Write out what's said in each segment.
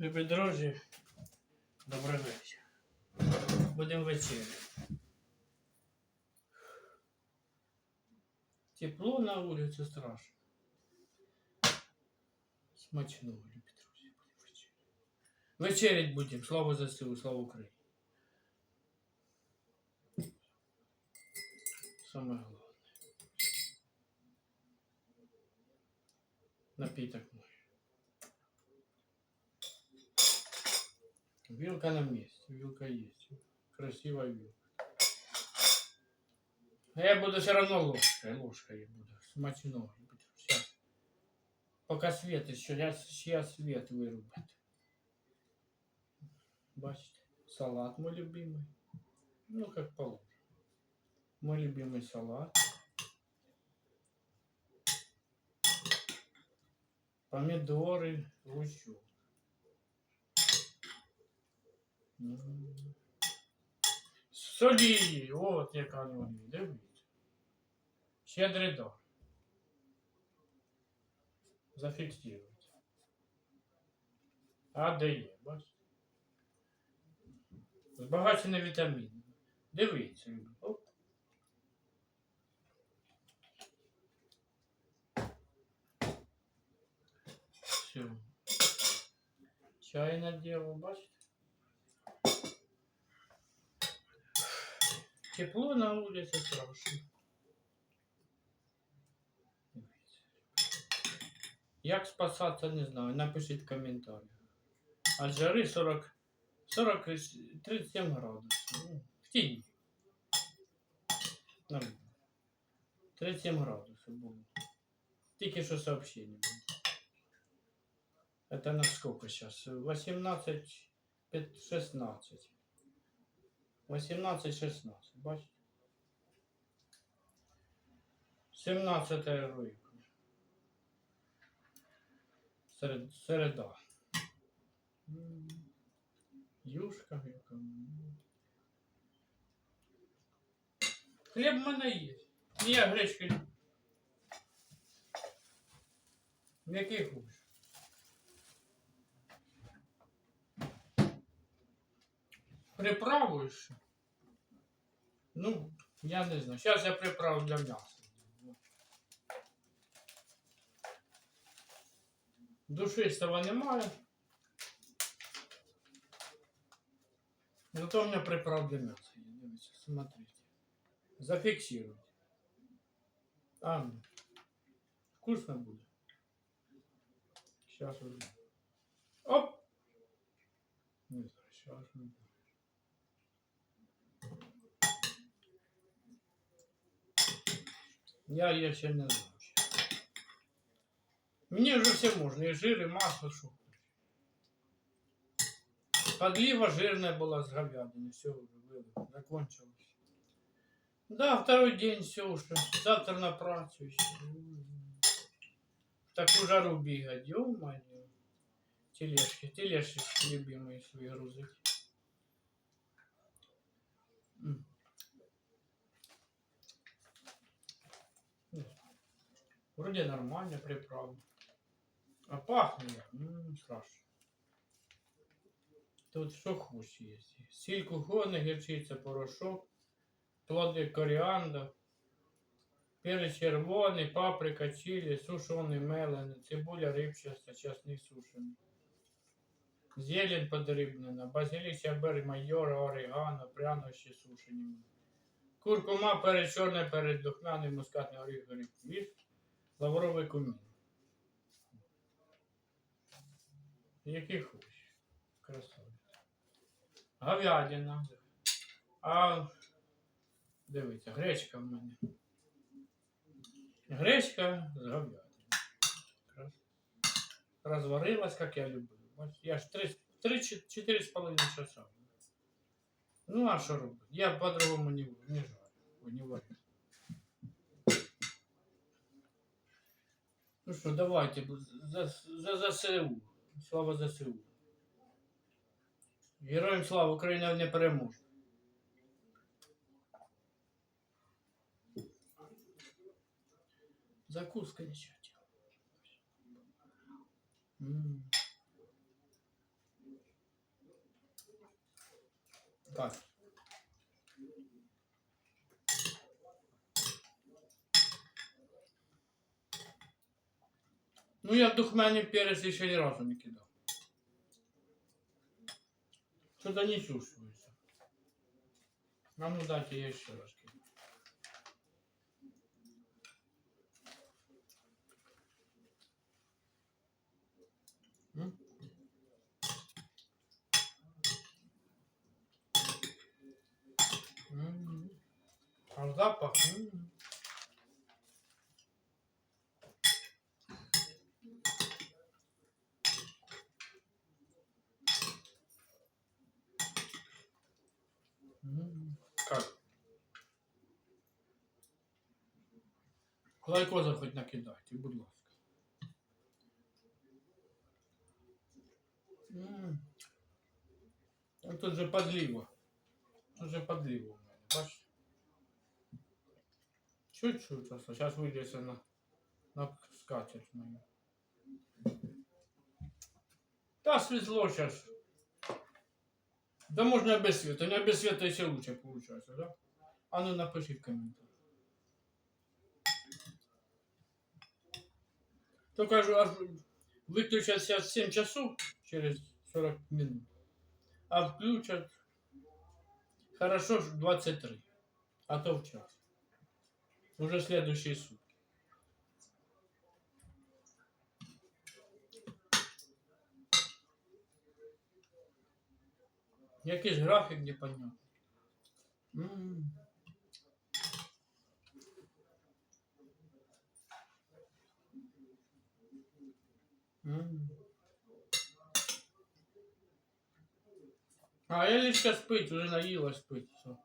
Любі друзі, добрий вечір. Будемо вечеряти. Тепло на вулиці страшно. Смачного, любі друзі, будемо вечеряти. Вечерять будемо. Слава ЗСУ, слава Україні. Саме головне. Напиток мой. Вилка на месте, вилка есть. Красивая вилка. А я буду все равно ложкой, ложкой я буду. Смачного. Сейчас. Пока свет еще, сейчас свет вырубят. Бачите, салат мой любимый. Ну, как положено. Мой любимый салат. Помидоры, лучок. М. Солі, от яка вони, дивіться. Щедрий дар. Зафіксуйте. А де є, бачите? Збагачений вітамін. Дивіться. любі. Оп. Все. Чай наділо, бачите? Тепло на улице страшно. Як спасаться, не знаю. Напишіть в коментарях. От жари 40, 40, 37 градусів. Ну, в тіні. Нормально. 37 градусів було. Тільки що сообщение було. Это на сколько сейчас? 18, 5, 16. 18-16, бачите? 17 липня. Серед, середа. Юшка яка. Хліб в мене є. І Я гречки. Який хочеш? Приправуєш? Ну, я не знаю. Зараз я приправу для м'яса. Душистого немає. Зато у меня приправ для мяса. є. Дивіться, смотрите. Зафиксируйте. А, ну. Вкусно будет. Сейчас уже. Оп! Не знаю, сейчас уже. Я, я ще не знаю. Мне уже все можно, и жир, и масло, хочешь. Подлива жирная была с говядины, все уже было, закончилось. Да, второй день все уже, завтра на працу еще. В такую жару бегать, ё-моё. Тележки, тележки любимые свои грузить. Вроде нормально приправа. А пахнет, як, м, страшно. Тут що хочеш є. Сіль кухонна, гірчиця, порошок, плоди коріандр, перець червоний, паприка, чилі, сушений мелений, цибуля рибчаста, часник сушений. Зелень подрібнена, базилік, чабер, майора, орегано, прянощі сушені. Куркума, перець чорний, перець духмяний, мускатний оріх, горіх, лавровий кумін. Які хочеш. Красавець. Говядина. А дивіться, гречка в мене. Гречка з говядиною. Розварилась, як я люблю. Я ж 3-4 з половиною часа. Ну, а що робити? Я по-другому не, не жарю. Не варю. що давайте за, за ЗСУ. Слава ЗСУ. Героям слава Україна не переможе. Закуска нічого. Так. Ну, я духмяний перець ще ні разу не кидав. Что-то не чувствуется. А ну дайте я еще раз кину. М? М. А запах? м. М. Как? Лайкоза хоч накидайте, будь ласка. М. Тут же подлива. Тут же подлива у мене, бачите? Чуть-чуть просто. Сейчас выльется на, на скатерть мою. Да, светло сейчас. Да можно без света. Не без света еще лучше получается, да? А ну напиши в комментариях. То кажу, аж выключат сейчас 7 часов через 40 минут. А включат хорошо ж 23. А то в час. Уже следующие сутки. Якийсь графік непонятний. А Елічка спить, уже наїла спить. Все.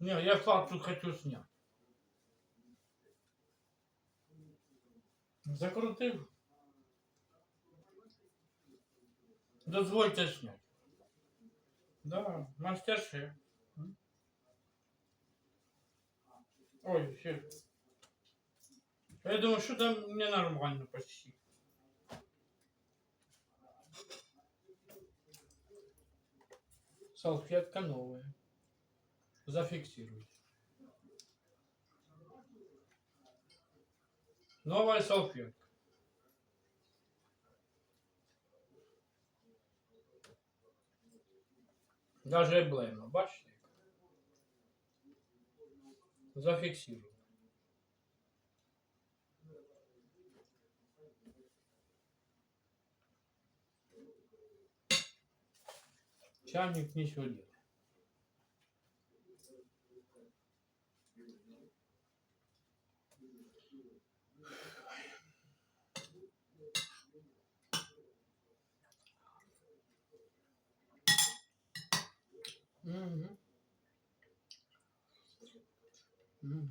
Не, я флаг тут хочу снять. Закрутив. Дозвольте снять. Да, мастер-шеф. Ой, ще. Я думаю, что там ненормально почти. Салфетка новая. Зафиксируйте. Новая салфетка. Даже емблема, бачите? Зафіксирую. Чайник ничего нет. Мгм. Okay.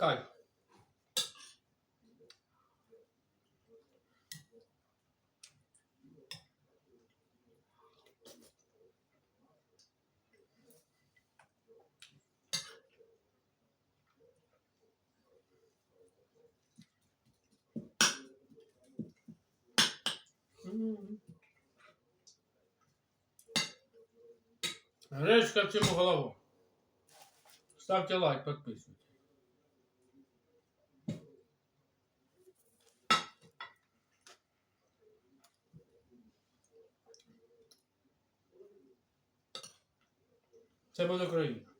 Okay. Гречка всему голову. Ставте лайк, підписуйтесь. Це буде Україна.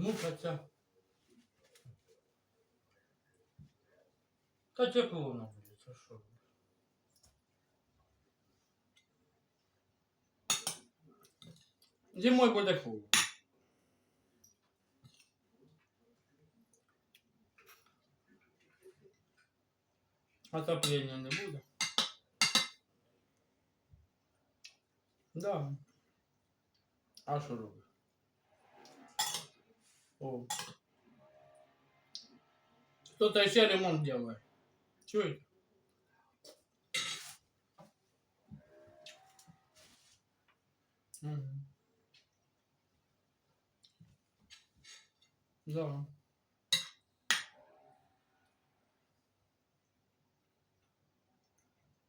Ну хотя, хотя тепло воно буде, це а що? Зимой буде холодно. Отоплення не будет. Да. А что робити? Кто-то еще ремонт делает. Чует? Мгм. Да.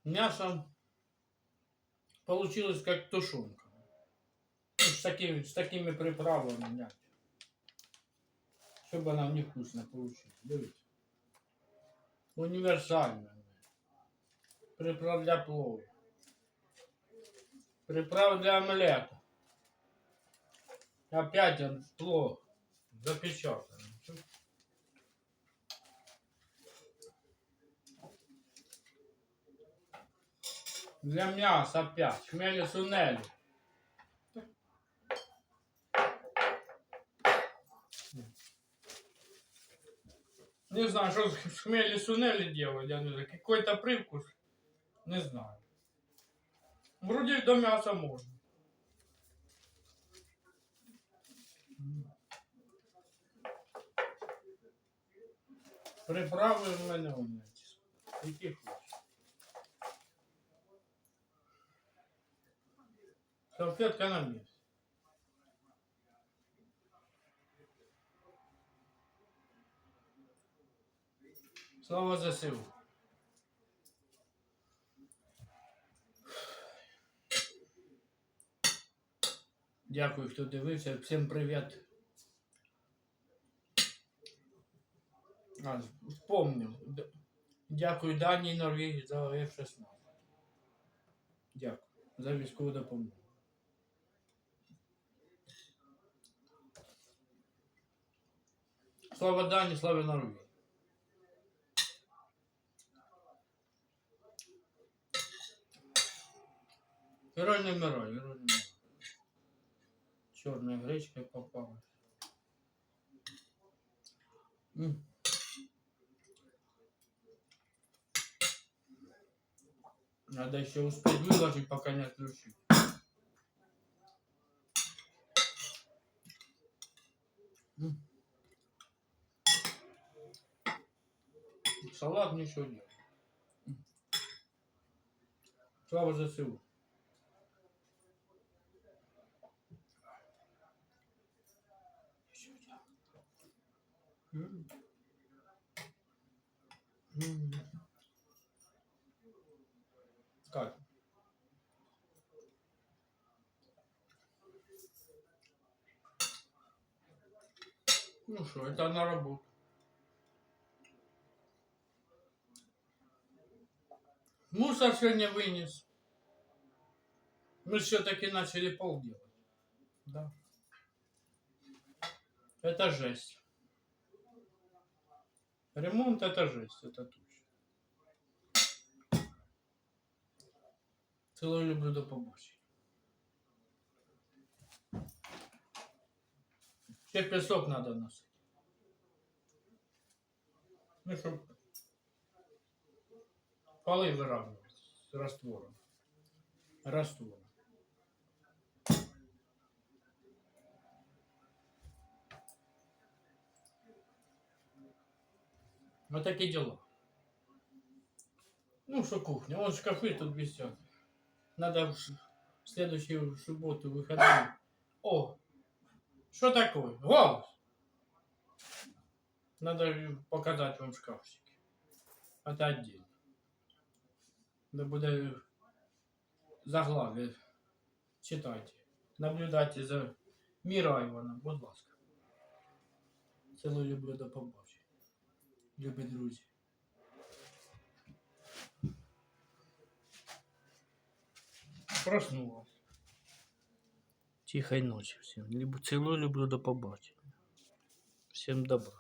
Мясо получилось как тушенка. Ну, с, такими, с такими приправами, м'ясо. Чтобы она невкусно получилась. Дивіться. Універсальна. Приправ для плову. Приправ для омлета. Опять он плов запечатанный. Для мяса опять. Хмели сунели. Не знаю, что с хмели сунели делали, я не знаю. Какой-то привкус. Не знаю. Вроде до мяса можно. Приправи в мене умниці. Які хочеш. Салфетка на місці. Слава ЗСУ. Дякую, хто дивився. Всім привіт. А, вспомнив. Дякую Данії Норвегії за F-16. Дякую за військову допомогу. Слава Дані, слава Норвегії. Вмирай, герой не вмирай. Чорна гречка попалась. М. Надо еще успеть выложить, пока не отключу. М. Салат ничего нет. Слава ЗСУ. М. М. Как? Ну что, это на работу. Мусор сегодня вынес. Мы все-таки начали пол делать. Да. Это жесть. Ремонт это жесть, это точно. Цілую люблю до побачення. Ще пісок надо носити. Ну, щоб поли виравнювати з раствором. Раствором. Вот такие дела. Ну, что кухня? Вон шкафы тут висят. Надо в ш- в следующую субботу выходные. О, что такое? Голос. Надо показать вам шкафчики. Это отдельно. Да буде заглавие. Читайте. Наблюдайте за Міра Івана, будь ласка. Цілу люблю до побачення. Любі друзі. Проснулась. Тихой ночи всем. Целую, люблю, до побачення. Всем добра.